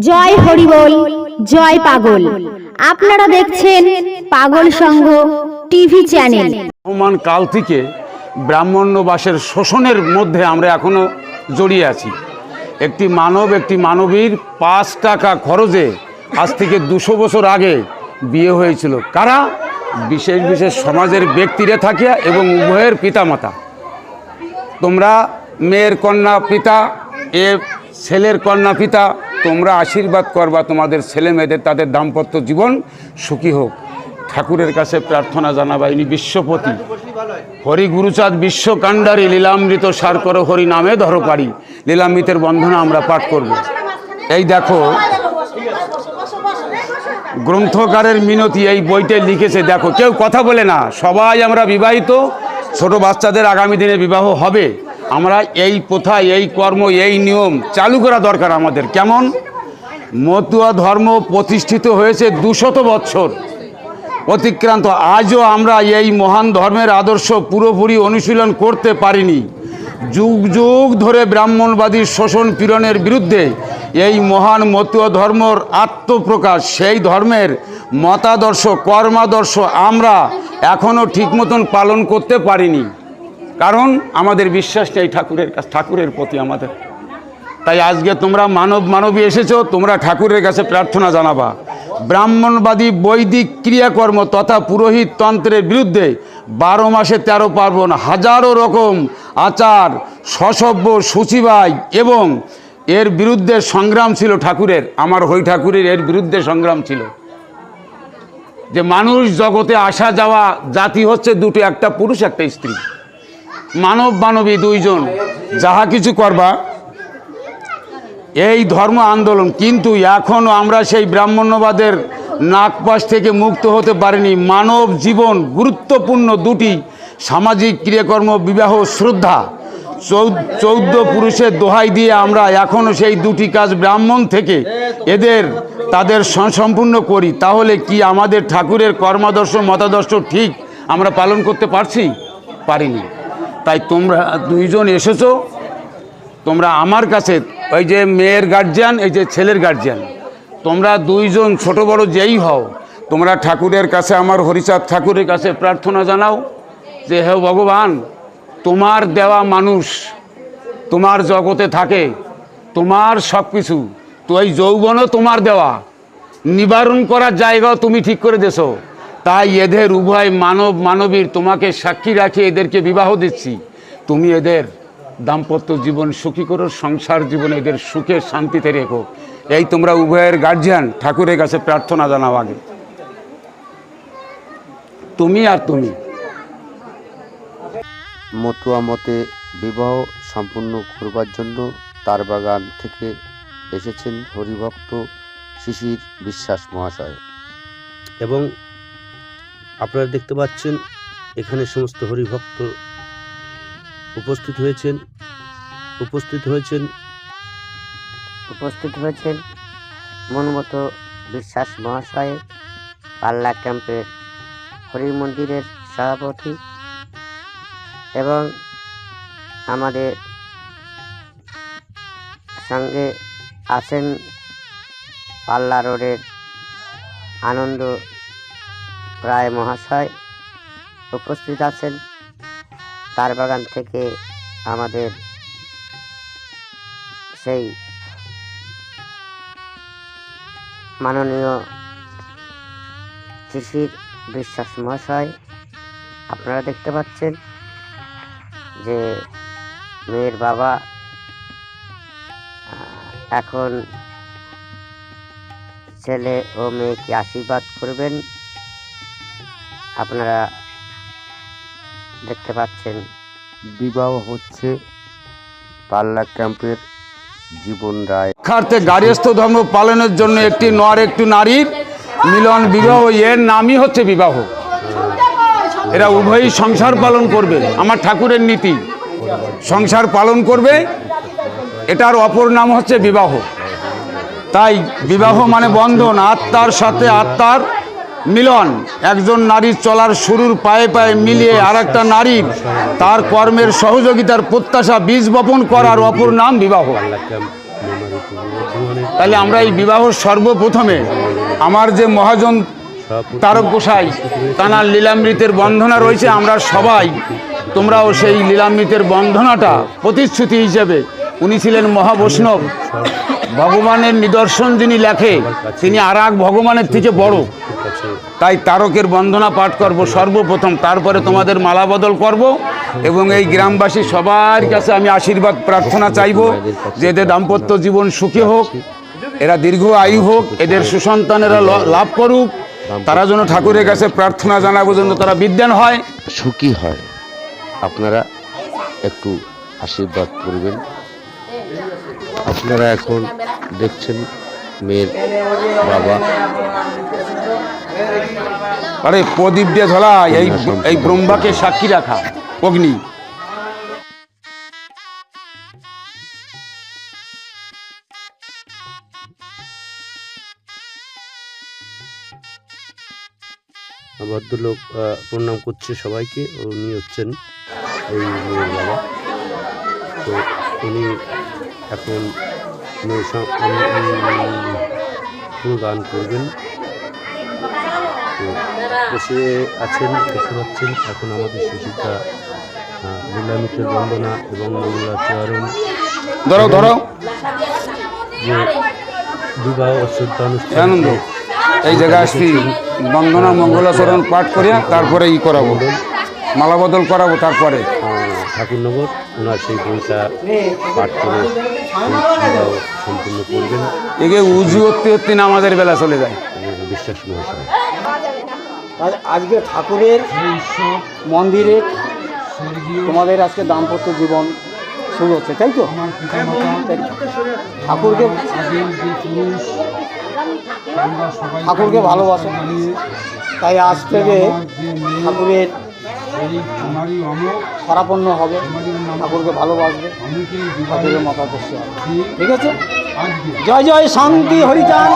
জয় হরিবোল, জয় পাগল। আপনারা দেখছেন পাগল সংঘ টিভি চ্যানেল। রহমান কাল থেকে ব্রাহ্মণ্যবাসের শোষণের মধ্যে আমরা এখনও জড়িয়ে আছি। একটি মানব, একটি মানবীর পাঁচ টাকা খরচে আজ থেকে দুশো বছর আগে বিয়ে হয়েছিল। কারা? বিশেষ বিশেষ সমাজের ব্যক্তিরা থাকে এবং উভয়ের পিতামাতা। তোমরা মেয়ের কন্যা, পিতা, এ ছেলের কন্যা, পিতা তোমরা আশীর্বাদ করবা তোমাদের ছেলে মেয়েদের, তাদের দাম্পত্য জীবন সুখী হোক। ঠাকুরের কাছে প্রার্থনা জানাবা, ইনি বিশ্বপতি। হরি গুরুচাঁদ বিশ্বকাণ্ডারী লীলামৃত সার করো হরি নামে ধরকারী লীলামৃতের বন্ধনা আমরা পাঠ করব। এই দেখো, গ্রন্থকারের মিনতি এই বইতে লিখেছে, দেখো, কেউ কথা বলে না। সবাই আমরা বিবাহিত, ছোট বাচ্চাদের আগামী দিনে বিবাহ হবে। আমরা এই প্রথা, এই কর্ম, এই নিয়ম চালু করা দরকার আমাদের। কেমন? মতুয়া ধর্ম প্রতিষ্ঠিত হয়েছে দুশত বৎসর। অতিক্রান্ত, আজও আমরা এই মহান ধর্মের আদর্শ পুরোপুরি অনুশীলন করতে পারিনি। যুগ যুগ ধরে ব্রাহ্মণবাদীর শোষণ পীড়নের বিরুদ্ধে এই মহান মতীয় ধর্মর আত্মপ্রকাশ, সেই ধর্মের মতাদর্শ, কর্মাদর্শ আমরা এখনও ঠিক মতন পালন করতে পারিনি। কারণ আমাদের বিশ্বাস নেই ঠাকুরের কাছে, ঠাকুরের প্রতি আমাদের। তাই আজকে তোমরা মানব মানবী এসেছ, তোমরা ঠাকুরের কাছে প্রার্থনা জানাবা। ব্রাহ্মণবাদী বৈদিক ক্রিয়াকর্ম তথা পুরোহিত তন্ত্রের বিরুদ্ধে বারো মাসে তেরো পার্বণ হাজারো রকম আচার সসভ্য সূচিবাই এবং এর বিরুদ্ধে সংগ্রাম ছিল ঠাকুরের, আমার হই ঠাকুরের এর বিরুদ্ধে সংগ্রাম ছিল। যে মানুষ জগতে আসা যাওয়া জাতি হচ্ছে দুটো, একটা পুরুষ, একটা স্ত্রী। মানব মানবী দুইজন। যাহা কিছু করবা, এই ধর্ম আন্দোলন। কিন্তু এখনও আমরা সেই ব্রাহ্মণ্যবাদের নাকপাশ থেকে মুক্ত হতে পারিনি। মানব জীবন গুরুত্বপূর্ণ দুটি, সামাজিক ক্রিয়াকর্ম, বিবাহ, শ্রদ্ধা। চৌদ্দ পুরুষের দোহাই দিয়ে আমরা এখনও সেই দুটি কাজ ব্রাহ্মণ থেকে এদের, তাদের সম্পূর্ণ করি। তাহলে কি আমাদের ঠাকুরের কর্মাদর্শ, মতাদর্শ ঠিক আমরা পালন করতে পারছি? পারিনি। তাই তোমরা দুইজন এসেছ। তোমরা আমার কাছে, ওই যে মেয়ের গার্জিয়ান এই যে ছেলের গার্জিয়ান তোমরা দুইজন ছোট বড় যেই হও, তোমরা ঠাকুরের কাছে, আমার হরিচাঁদ ঠাকুরের কাছে প্রার্থনা জানাও যে হে ভগবান, তোমার দেওয়া মানুষ, তোমার জগতে থাকে, তোমার সব কিছু তো এই যৌবনও তোমার দেওয়া। নিবারণ করার জায়গাও তুমি ঠিক করে দেছো তাই এদের উভয় মানব মানবীর তোমাকে সাক্ষী রাখি এদেরকে বিবাহ দিচ্ছি। তুমি এদের দাম্পত্য জীবন সুখী করো সংসার জীবনে এদের সুখে শান্তিতে রেখো। এই তোমরা উভয়ের গার্জিয়ান ঠাকুরের কাছে প্রার্থনা জানাও আগে। তুমি আর তুমি। মতুয়া মতে বিবাহ সম্পূর্ণ করবার জন্য তার বাগান থেকে এসেছেন হরিভক্ত শিশির বিশ্বাস মহাশয়। এবং আপনারা দেখতে পাচ্ছেন, এখানে সমস্ত হরিভক্ত উপস্থিত হয়েছেন। উপস্থিত হয়েছেন। উপস্থিত হয়েছেন মনমত বিশ্বাস মহাশয় পাল্লা ক্যাম্পের হরি মন্দিরের সভাপতি এবং আমাদের সঙ্গে আছেন পাল্লা রোডের আনন্দ রায় মহাশয় উপস্থিত আছেন। তার বাগান থেকে আমাদের সেই মাননীয় শিশির বিশ্বাস মহাশয়, আপনারা দেখতে পাচ্ছেন যে মেয়ের বাবা এখন ছেলে ও মেয়েকে আশীর্বাদ করবেন। আপনারা দেখতে পাচ্ছেন। বিবাহ হচ্ছে পাল্লা ক্যাম্পের জীবন রায়। শিক্ষার্থে গার্হস্থ ধর্ম পালনের জন্য একটি নর একটি নারীর মিলন বিবাহ এর নামই হচ্ছে বিবাহ। এরা উভয়ই সংসার পালন করবে আমার ঠাকুরের নীতি। সংসার পালন করবে এটার অপর নাম হচ্ছে বিবাহ। তাই বিবাহ মানে বন্ধন আত্মার সাথে আত্মার মিলন, একজন নারীর চলার শুরুর পায়ে পায়ে মিলিয়ে আর একটা নারীর তার কর্মের সহযোগিতার প্রত্যাশা বীজ বপন করার অপর নাম বিবাহ। তাহলে আমরা এই বিবাহ সর্বপ্রথমে আমার যে মহাজন তারক গোসাই তানার লীলামৃতের বন্ধনা রয়েছে, আমরা সবাই, তোমরাও সেই লীলামৃতের বন্ধনাটা প্রতিশ্রুতি হিসেবে। উনি ছিলেন মহাবৈষ্ণব। ভগবানের নিদর্শন যিনি লেখে, তিনি আর এক ভগবানের থেকে বড়। তাই তারকের বন্দনা পাঠ করব সর্বপ্রথম তারপরে তোমাদের মালা বদল করব এবং এই গ্রামবাসী সবার কাছে আমি আশীর্বাদ প্রার্থনা চাইব যে এদের দাম্পত্য জীবন সুখী হোক এরা দীর্ঘ আয়ু হোক এদের সুসন্তানেরা লাভ করুক তারা যেন ঠাকুরের কাছে প্রার্থনা জানাব যেন তারা বিদ্যান হয়। সুখী হয়। আপনারা একটু আশীর্বাদ করবেন। আপনারা এখন দেখছেন মেয়ের বাবা। আরে প্রদীপ দিয়ে ধরা এই এই ব্রহ্মাকে সাক্ষী রাখা অগ্নি। ভদ্রলোক প্রণাম করছে সবাইকে উনি হচ্ছেন এই মেয়ের বাবা। তো উনি এখন সব অনুদান করবেন। বসে আছেন দেখতে পাচ্ছেন এখন আমাদের শিশুটা বিল্লা বন্দনা এবং মঙ্গলা চরণ। ধরো ধরো। যে বিবাহ অশ্রদ্ধানুষ্ঠান হ্যাঁ, এই জায়গায় আসছি বন্দনা মঙ্গলাচরণ পাঠ করিয়া তারপরে ই করাবো। মালাবদল করাবো তারপরে। ঠাকুরনগর ওনার সেই বইটা পাঠ করে সম্পূর্ণ করবেন এগে উজু হতে হতে না আমাদের বেলা চলে যায়। বিশ্বাস আজকে ঠাকুরের মন্দিরে তোমাদের আজকে দাম্পত্য জীবন শুরু হচ্ছে তাই তো? ঠাকুরকে ঠাকুরকে ভালোবাসে। তাই আজ থেকে ঠাকুরের সরাপন্ন হবে। ঠাকুরকে ভালোবাসবে। ঠাকুরের মাথা হবে। ঠিক আছে? জয় জয় শান্তি হরিচান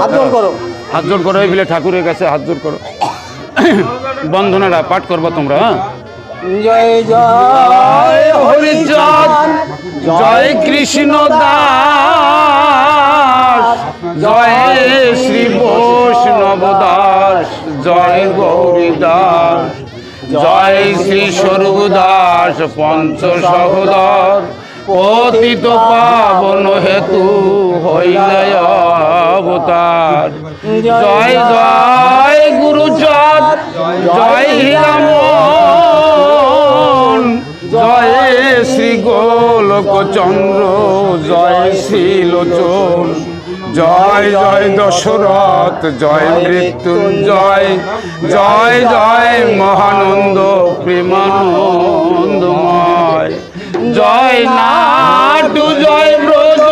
হাত জোর করো। হাত জোর করো এই বলে ঠাকুরের কাছে হাত জোর করো। বন্ধনাটা পাঠ করব তোমরা হ্যাঁ? জয় জয় জয় কৃষ্ণ দাস, জয় শ্রী বৈষ্ণব দাস, জয় গৌরী দাস জয় শ্রী স্বরূপ দাস পঞ্চ সহদর পতিত পাবন হেতু হইলে অবতার। জয় জয় গুরুচাঁদ চন্দ্র জয় শ্রী লোচন জয় জয় দশরথ জয় মৃত্যুঞ্জয়। জয় জয় মহানন্দ প্রেমানন্দময়। জয় নাটু জয় ব্রজ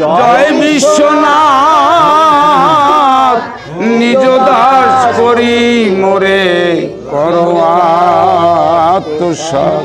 জয় বিশ্বনাথ। নিজ দাস করি মোরে করো আত্মসাৎ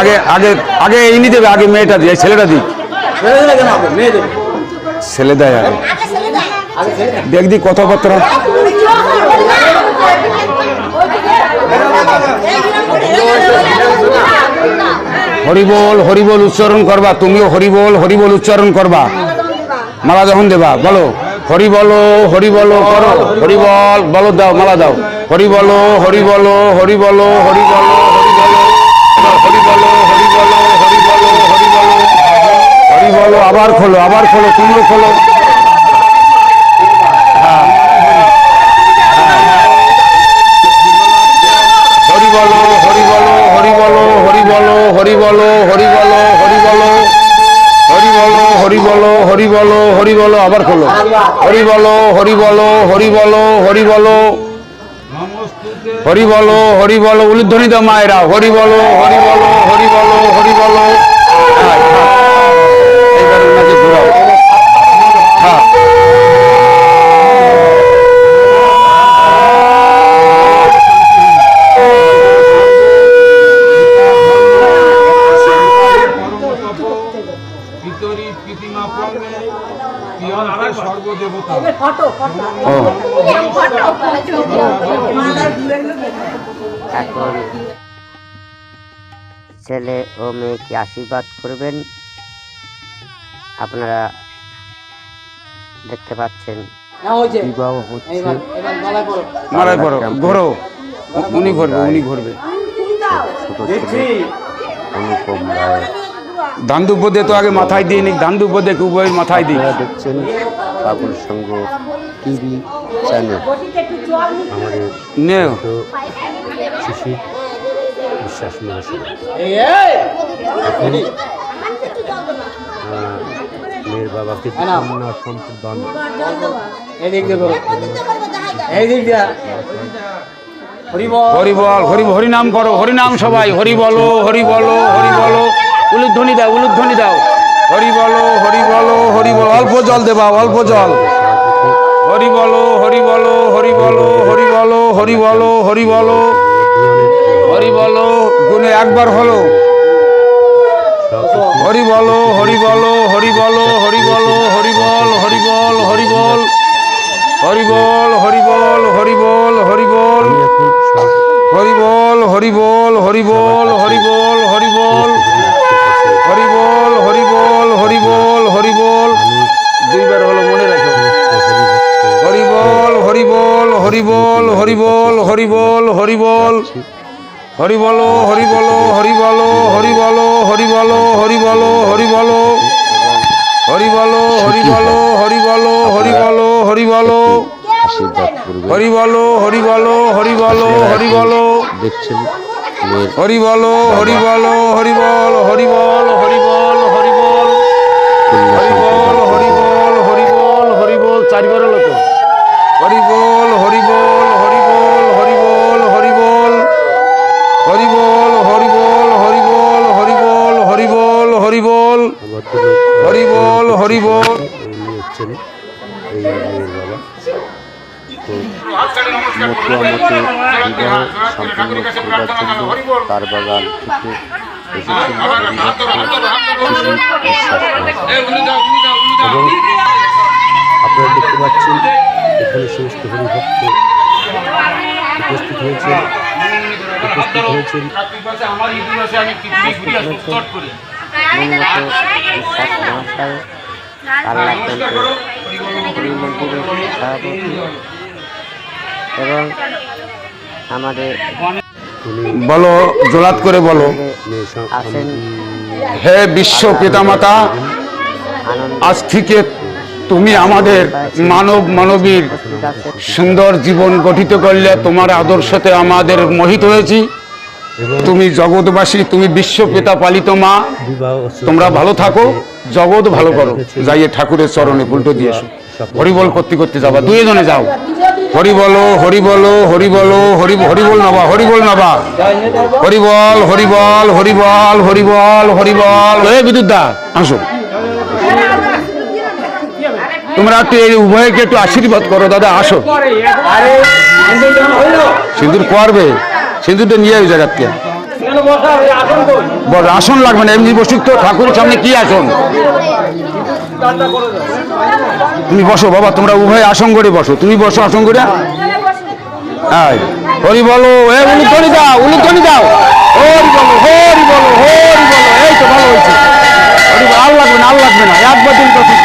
আগে আগে আগে ইনি দেবে আগে মেয়েটা দিয়ে ছেলেটা দেবে। ছেলে দেয় আগে দেখ দি কথাবার্তা। হরিবল হরিবল উচ্চারণ করবা, তুমিও হরিবল হরিবল উচ্চারণ করবা। মালা যখন দেবা, বলো হরি বলো হরি বলো করো হরি বল বলো দাও, মালা দাও। হরি বলো হরি বলো হরি বলো হরি বলো হরি বলো আবার খোলো আবার খোলো তুমিও খোলো হরি বলো হরি বলো হরি বলো হরি বলো বলো বলো বলো বলো বলো বলো খোলো বলো বলো বলো বলো বলো বলো হরি বলো হরি বলো হরি বলো হরি বলো হ্যাঁ, হ্যাঁ। এইবার ওনাকে ঘোরাও হ্যাঁ ও এখন ছেলে ও মেয়েকে আশীর্বাদ করবেন। আপনারা দেখতে পাচ্ছেন বিবাহ হচ্ছে। পড়ো ঘোরো। উনি ঘুরবে উনি ঘুরবে। অনুপম রায়। ধান দুব্য দিয়ে তো আগে মাথায় দিয়ে নিক ধান দুব্য দিয়ে উভয় মাথায় দিই দেখছেন পাগল সংঘ টিভি চ্যানেল। আমাদের শিশির বিশ্বাস মহাশয়। এখন মেয়ের বাবাকে বল হরি বল হরি হরি নাম করো। হরি নাম সবাই হরি বলো হরি বলো হরি বলো উলুধ্বনি দাও উলুধ্বনি দাও। হরি বলো হরি বলো হরি বলো অল্প জল দেবা অল্প জল হরি বলো হরি বলো হরি বলো হরি বলো হরি বলো হরি বলো হরি বলো গুনে একবার হলো হরি বলো হরি বলো হরি বলো হরি বলো হরি বল হরি বল হরি বল হরি বল হরি বল হরি বল হরি বল হরি বল হরি বল হরি বল হরি বল হরি বল হরি বল হরি বল হরি বল হরি বল দুইবার হলো মনে রাখো হরি বল হরি বল হরি বল হরি বল হরি বল হরি বল হরি বলো হরি বলো হরি বলো হরি বলো হরি বলো হরি বলো হরি বলো জন্য তার বাগান থেকে। এবং আপনারা দেখতে পাচ্ছেন এখানে সমস্ত হরিভক্ত উপস্থিত হয়েছেন। উপস্থিত হয়েছেন। আল্লাহ মন্দিরের সভাপতি এবং আমাদের বলো জোলাত করে বলো। হে বিশ্ব পিতামাতা আজ থেকে তুমি আমাদের মানব মানবীর সুন্দর জীবন গঠিত করলে তোমার আদর্শতে আমাদের মোহিত হয়েছি। তুমি জগৎবাসী তুমি বিশ্ব পিতা পালিত মা। তোমরা ভালো থাকো জগৎ ভালো করো। যাইয়ে ঠাকুরের চরণে উল্টো দিয়ে এসো। হরি বল করতে করতে যাবা। দুইজনে যাও। হরি বলো হরি বলো হরি বলো, হরি হরি বল নবা, হরি বল নবা। হরি বল হরি বল হরি বল হরি বল হরি বল। হে বিদ্যুৎ দা, আসো। তোমরা একটু এই উভয়কে একটু আশীর্বাদ করো, দাদা, আসো। সিঁদুর করবে, সিঁদুরটা নিয়ে ওই জায়গার থেকে ওই আসন লাগবে না, এমনি বসুক তো, ঠাকুরের সামনে কি আসন? তুমি বসো, বাবা, তোমরা উভয় আসন করে বসো। তুমি বসো আসন করে হরি বলো, এ উলুধ্বনি দাও উলুধ্বনি দাও। হরি বলো হরি বলো হরি বলো। এই তো ভালো হয়েছে। হরি আর লাগবে না, আর লাগবে না। একবার দিন তো ঠিক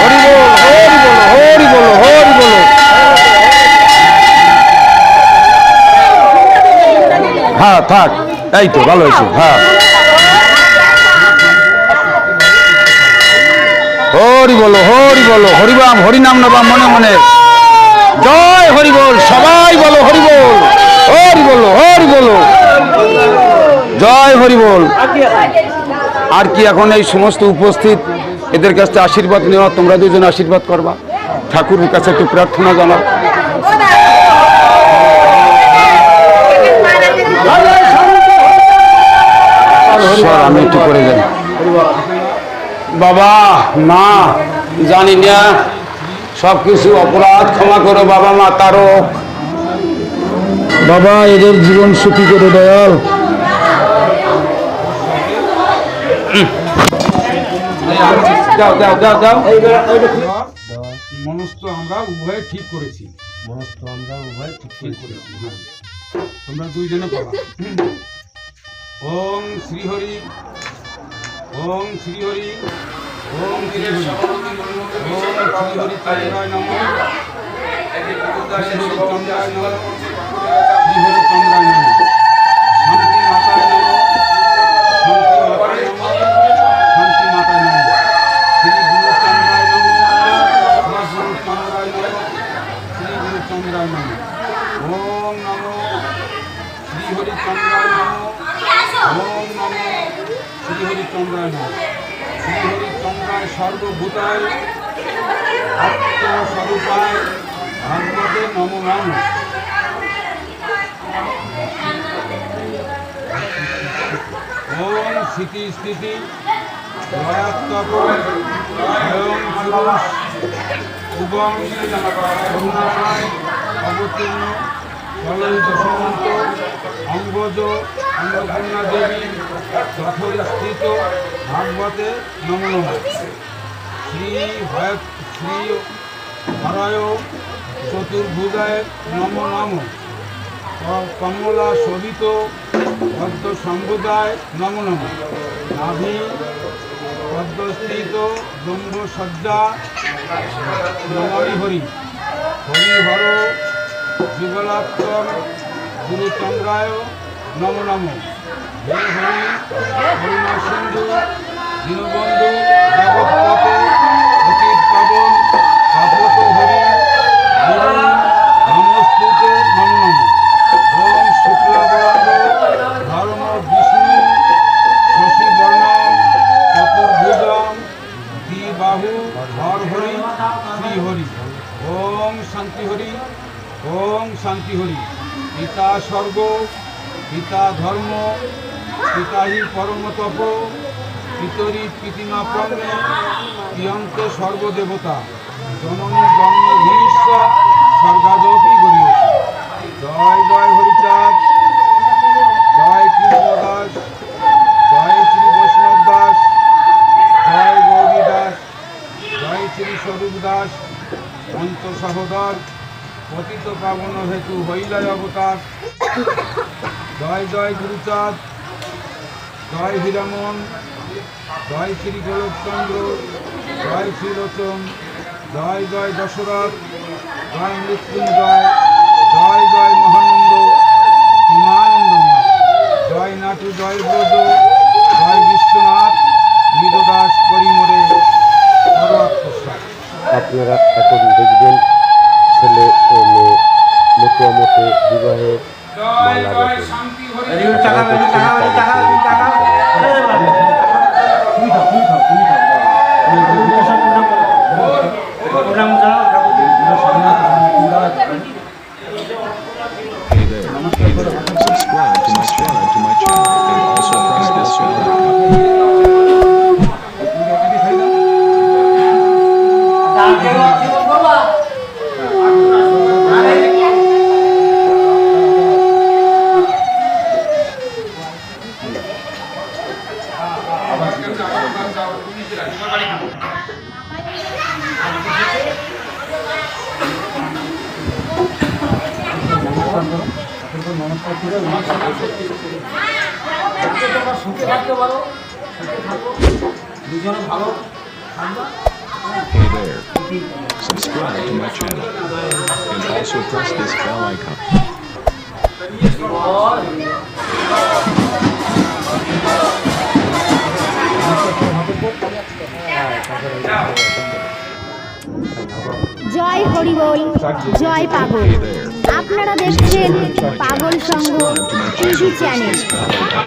হরি বল, হরি বলো হরি বলো হরি বলো। হ্যাঁ থাক। এই তো ভালো হয়েছে। হ্যাঁ। হরি বলো হরি বলো, হরিবাম, হরিনাম নবাম মনে মনে। জয় হরি বল, সবাই বলো, হরি বল, হরি বলো হরি বলো। জয় হরি বল। আর কি এখন এই সমস্ত উপস্থিত? এদের কাছ আশীর্বাদ নেওয়া, তোমরা দুজন আশীর্বাদ করবা। ঠাকুরের কাছে একটু প্রার্থনা জানাও। আমি একটু করে যাই বাবা মা জানি না সব কিছু অপরাধ ক্ষমা করো বাবা মা তারক বাবা এদের জীবন সুখী করে দয়াল। মনস্থ আমরা উভয় ঠিক করেছি। মনস্থ আমরা উভয় ঠিক ঠিক করেছি। হ্যাঁ। তোমরা দুইজনে পাবা ওম শ্রীহরি ওম শ্রীহরি। ওম শ্রীহরি ওম শ্রীহরি চন্দ্রায় নম শ্রীহরি চন্দ্রায় নম শ্রীহরি চন্দ্রায় নম শান্তি মাতায় নম শান্তি মাতায় নম শান্তি মাতায় নম শ্রী গুরু চন্দ্রায় নম গুরু চন্দ্রায় নম শ্রী গুরু চন্দ্রায় নম ওম নম সর্বভূতায় আত্মস্বরূপায় ভাগবতে নম নম ওম স্থিতি স্থিতি দয়াত্মক স্বয়ং পুরুষ এবং করুণাময় অবতীর্ণ ফলিত সমন্ত অঙ্গজ অন্নপূর্ণা দেবী যথস্থিত ভাগবতে নম নম শ্রী ভয় শ্রী হরায় চতুর্ভুজায় নম নম। কমলা শোভিত পদ্ম সম্প্রদায় নম নম। নাভি পদ্মস্থিত ব্রহ্ম সজ্জা নমামি হরি হরি হর যুগলাত্তম গুরুচন্দ্রায় নম নম। হে হরি সিন্ধু, দীনবন্ধু জগৎপত অতীত পাবন কাপত হরি গুরু নমস্তুতে ধর্ম বিষ্ণু, শশী বর্ণম, চতুর্ভুজম, দ্বিবাহু হর হরি শ্রী ওম শান্তি হরি, ওম শান্তি হরি। পিতা স্বর্গ পিতা ধর্ম, পিতাহি পরম তপ পিতরি প্রীতিমা প্রমে প্রিয়ন্তে সর্বদেবতা। জননী জন্ম ভূমিষ্ঠ স্বর্গাদপি গরিয়সী। জয় জয় হরিচাঁদ। জয় কৃষ্ণ দাস জয় শ্রী বৈষ্ণব দাস। জয় গৌরী দাস। জয় শ্রী স্বরূপ দাস। অন্ত সহোদর। পতিত পাবন হেতু হইলয় অবতার। জয় জয় গুরুচাঁদ, জয় হীরামন, জয় শ্রী গোলকচন্দ্র, জয় শ্রীলোচন জয় জয় দশরথ, জয় মৃত্যুঞ্জয়, জয় জয় মহানন্দ, হিমানন্দময়। জয় নাটু, জয় ব্রজ, জয় বিশ্বনাথ, মৃদদাস করিমরে আপনারা এখন দেখবেন, ছেলে ও মেয়ে, মতুয়া মতে বিবাহে মালা জয় শান্তি হরি টাকা টাকা টাকা তাদের Hey there. Subscribe to my channel, and also press this bell icon. জয় হরিবল জয় পাগল Hey there. আপনারা দেখছেন পাগল সংঘ টিভি চ্যানেল।